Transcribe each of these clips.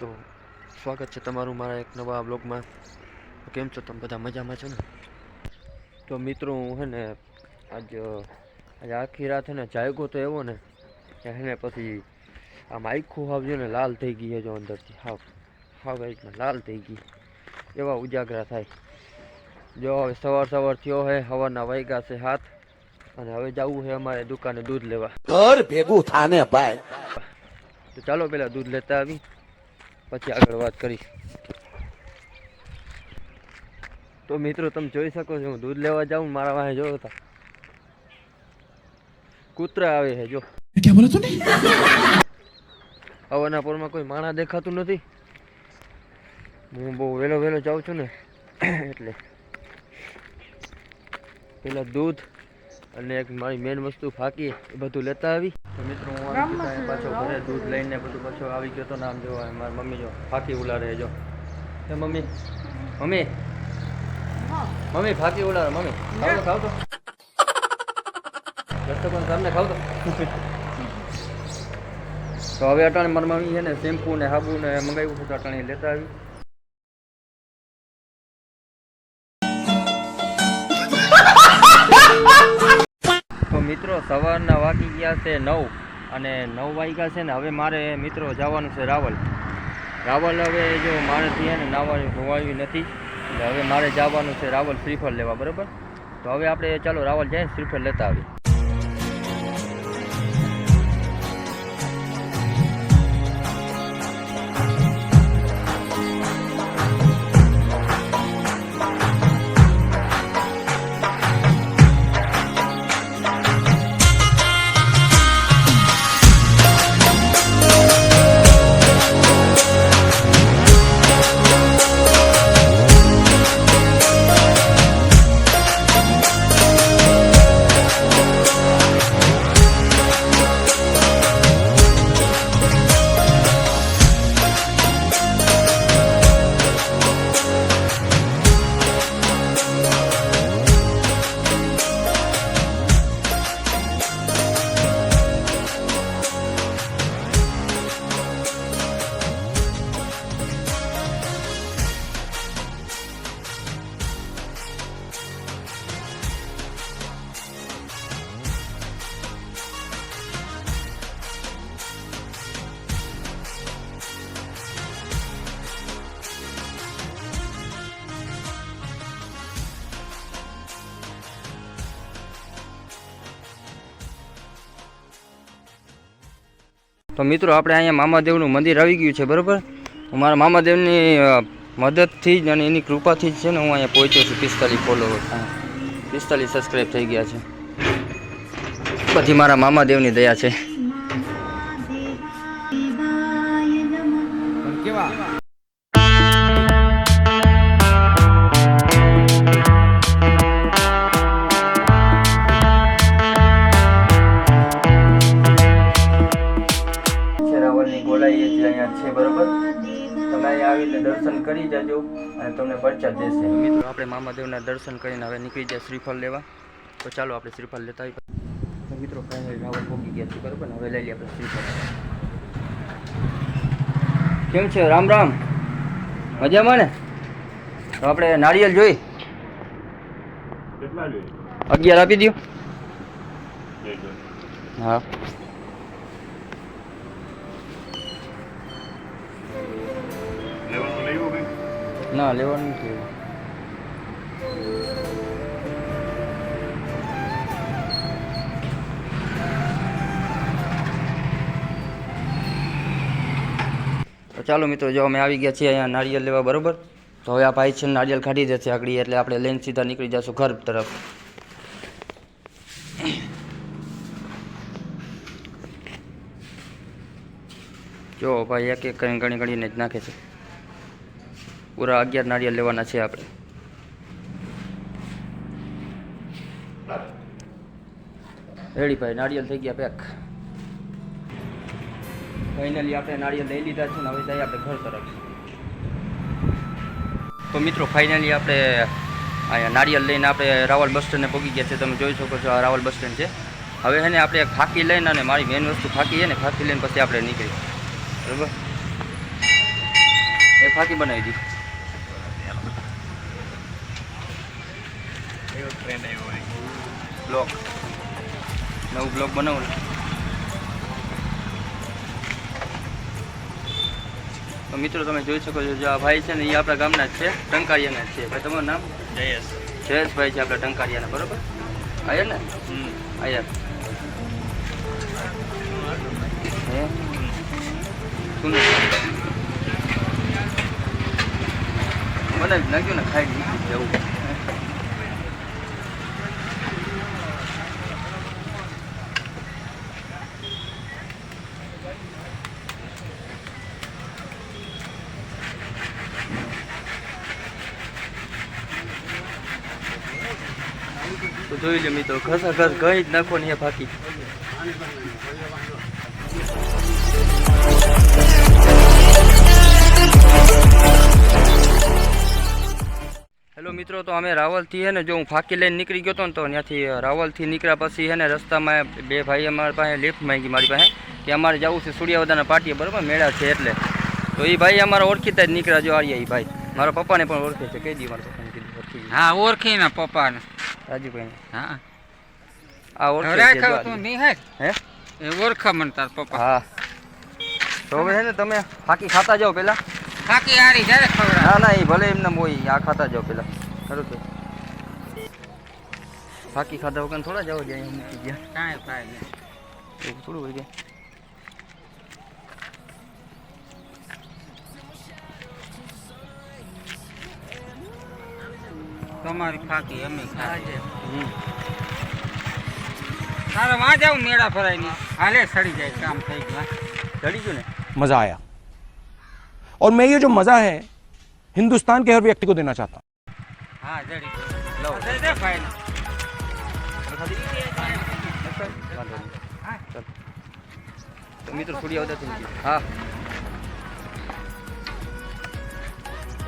તો સ્વાગત છે તમારું મારા એક નવા બ્લોગમાં. કેમ છો તમે બધા? મજામાં છો ને? તો મિત્રો હું છે ને આજ આજે આખી રાત છે ને જાયગો તો એવો ને હે ને પછી આમ આખું હાવ ને લાલ થઈ ગઈ હજો જો અંદરથી. હાવ હાવ રીતના લાલ થઈ ગઈ. એવા ઉજાગરા થાય. જો હવે સવાર સવાર થયો હે હવાના વાગ્યા છે હાથ. અને હવે જવું છે અમારે દુકાને દૂધ લેવા. ઘર ભેગું થાને ભાઈ. તો ચાલો પેલા દૂધ લેતા આવી. પછી આગળ વાત કરીશ. તો મિત્રો તમે જોઈ શકો છો હું દૂધ લેવા જાઉં મારા વાહે જોયો હતા કૂતરા આવે છે જો. ક્યાં બોલો તું અવનાપુરમાં કોઈ માણા દેખાતું નથી. હું બહુ વહેલો વહેલો જાઉં છું ને. એટલે. પેલા દૂધ અને એક મારી મેન વસ્તુ ફાકી એ બધું લેતા આવી. મિત્રો, હું પાછો ઘરે દૂધ લઈને બધું પાછો આવી ગયો તો નામ જોવા. મારી મમ્મી જો, ફાકી ઉલારે જો. એ મમ્મી મમ્મી મમ્મી, ફાકી ઉલારે મમ્મી. ખાવ તો ખાવ તો. રસ્તો તમને ખાવ તો. તો હવે અટાણે મારી મમ્મી છે ને શેમ્પુ ને સાબુ ને મંગાવ્યું હતું અટાણે લેતા આવી. મિત્રો સવારના વાગી ગયા છે નવ અને નવ વાગ્યા છે ને હવે મારે મિત્રો જવાનું છે રાવલ. રાવલ હવે જો મારેથી ત્યાં ને નાવાનું ધોવાયું નથી. એટલે હવે મારે જવાનું છે રાવલ શ્રીફળ લેવા, બરાબર? તો હવે આપણે ચાલો રાવલ જઈએ શ્રીફળ લેતા આવી તો મિત્રો, આપણે અહીંયા મામાદેવનું મંદિર આવી ગયું છે, બરાબર? મારા મામાદેવની મદદથી જ અને એની કૃપાથી જ છે ને હું અહીંયા પહોંચ્યો છું, પિસ્તાલીસ ફોલોવર પિસ્તાલીસ સબસ્ક્રાઈબ થઈ ગયા છે. બધી મારા મામાદેવની દયા છે. દર્શન કરી જજો અને તમને પરચા દેશે. મિત્રો આપણે મામાદેવના દર્શન કરીને હવે નીકળી જાય શ્રીફળ લેવા. તો ચાલો આપણે શ્રીફળ લેતા આવી મિત્રો ફાઇનલ રાવણ ભોગી ગયા છે બરાબર હવે લઈ લઈએ આપણે શ્રીફળ. કેમ છે? રામ રામ. મજામાં ને? તો આપણે નાળિયેર જોઈ. જોઈએ? અગિયાર આપી દો હા. ના, લેવાનું નથી તો ચાલો મિત્રો, જો અમે આવી ગયા છીએ અહીંયા નારિયેલ લેવા, બરાબર? તો હવે આ ભાઈ છે નારિયેલ કાઢી દેશે આગળ, એટલે આપણે લઈને સીધા નીકળી જશું ઘર તરફ. જો ભાઈ એક એક ઘણી ઘણી ઘણીને જ નાખે છે. પૂરા અગિયાર નારિયેળ લેવાના છે આપણે. રેડી ભાઈ નારિયેળ થઈ ગયા પેક ફાઇનલી આપણે નારિયેળ લઈ લીધા છે ને હવે જઈએ આપણે ઘર તરફ. તો મિત્રો ફાઇનલી આપણે અહીંયા નારિયેળ લઈને આપણે રાવલ બસ સ્ટેન્ડને પહોંચી ગયા છે. તમે જોઈ શકો છો આ રાવલ બસ સ્ટેન્ડ છે. હવે છે ને આપણે ફાકી લઈને અને મારી મેન વસ્તુ ફાંકી છે ને, ફાકી લઈને પછી આપણે નીકળી બરાબર? એ ફાંકી બનાવી દીધી એવો ટ્રેન્ડ આવ્યો હોય. બ્લોગ નવું બ્લોગ બનાવું તો મિત્રો તમે જોઈ શકો છો જે આ ભાઈ છે ને એ આપણા ગામના જ છે ટંકારિયાના જ છે. ભાઈ તમારું નામ? જયેશ. જયેશભાઈ છે આપણા ટંકારિયાના બરોબર? આયર ને? હમ. આયર શું બનાવી નાખ્યું ને ખાઈ જવું તો જોઈ લે મિત્રો. ઘસા ઘસ ગઈ જ નાખો ને બાકી હેલો મિત્રો, તો અમે રાવલથી હે ને, જો હું ફાકી લઈને નીકળી ગયો હતો ને, તો ત્યાંથી રાવલથી નીકળ્યા પછી હે ને, રસ્તામાં બે ભાઈ અમારા પાસે લિફ્ટ માંગી મારી પાસે, કે અમારે જવું છે સૂર્યાવદાના પાટીએ બરાબર? મેળા છે એટલે. તો એ ભાઈ અમારા ઓળખીતા જ નીકળ્યા જો આર્યા એ ભાઈ. મારા પપ્પાને પણ ઓળખે છે. કહી દી મારા પપ્પાને કીધું, ઓળખી. હા, ઓળખીને પપ્પાને. રાજુભાઈ હા. આ ઓળખે તું નિહાર હે? એ ઓળખા મને તાર પપ્પા. હા. તો હવે છે ને તમે ફાકી ખાતા જાઓ પેલા. ફાકી આરી જ્યારે ખવડાવે. ના ના એ ભલે એમને મોય આ ખાતા જાઓ પેલા. ખરું કે? ફાકી ખાધા વગર થોડા જાઓ જાય મૂકી ગયા કાંઈ નહીં. એવું થોડું હોય તમારી ફાકી અમે ખાઈએ હમ. તારે વાં જાવ મેળા ભરાય નહીં હાલે સડી જાય કામ થઈ ગયું ચડી ગયું ને मजा आया और मैं ये जो मजा है हिंदुस्तान के हर व्यक्ति को देना चाहता हूँ હા જડી ગયું લાવો. દે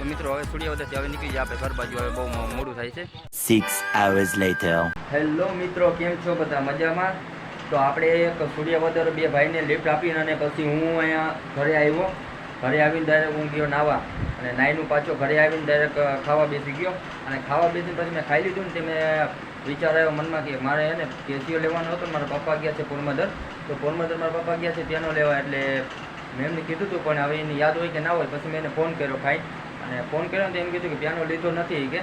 તો મિત્રો હવે આવતા હવે નીકળી જાય આપણે ઘર બાજુ હવે બહુ મોડું થાય છે. Six hours later. હેલો મિત્રો કેમ છો બધા? મજામાં? તો આપણે એક સૂર્યવદર બે ભાઈને લિફ્ટ આપીને અને પછી હું અહીંયા ઘરે આવ્યો. ઘરે આવીને ડાયરેક્ટ હું ગયો નાવા. અને નાઈનું પાછો ઘરે આવીને ડાયરેક્ટ ખાવા બેસી ગયો. અને ખાવા બેસીને પછી મેં ખાઈ લીધું ને તે મેં વિચાર આવ્યો મનમાં કે મારે એને કેસીઓ લેવાનો હતો. મારા પપ્પા ગયા છે પોરમદર તો પોરમદર મારા પપ્પા ગયા છે ત્યાંનો લેવા એટલે મેં એમને કીધું હતું પણ હવે એને યાદ હોય કે ના હોય પછી મેં એને ફોન કર્યો ખાઈ અને ફોન કર્યો તો એમ કીધું કે પિયાનો લીધો નથી કે.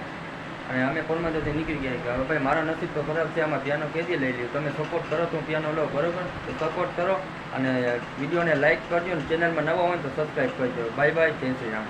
અને અમે પોરબંદરથી નીકળી ગયા કે હવે ભાઈ મારા નથી તો ખરાબ છે, આમાં પિયાનો કેદી લઈ લ્યો? તમે સપોર્ટ કરો તો હું પિયાનો લો બરોબર? તો સપોર્ટ કરો અને વિડીયોને લાઇક કરજો અને ચેનલમાં નવા હોય તો સબસ્ક્રાઈબ કરજો. બાય બાય જય શ્રી રામ.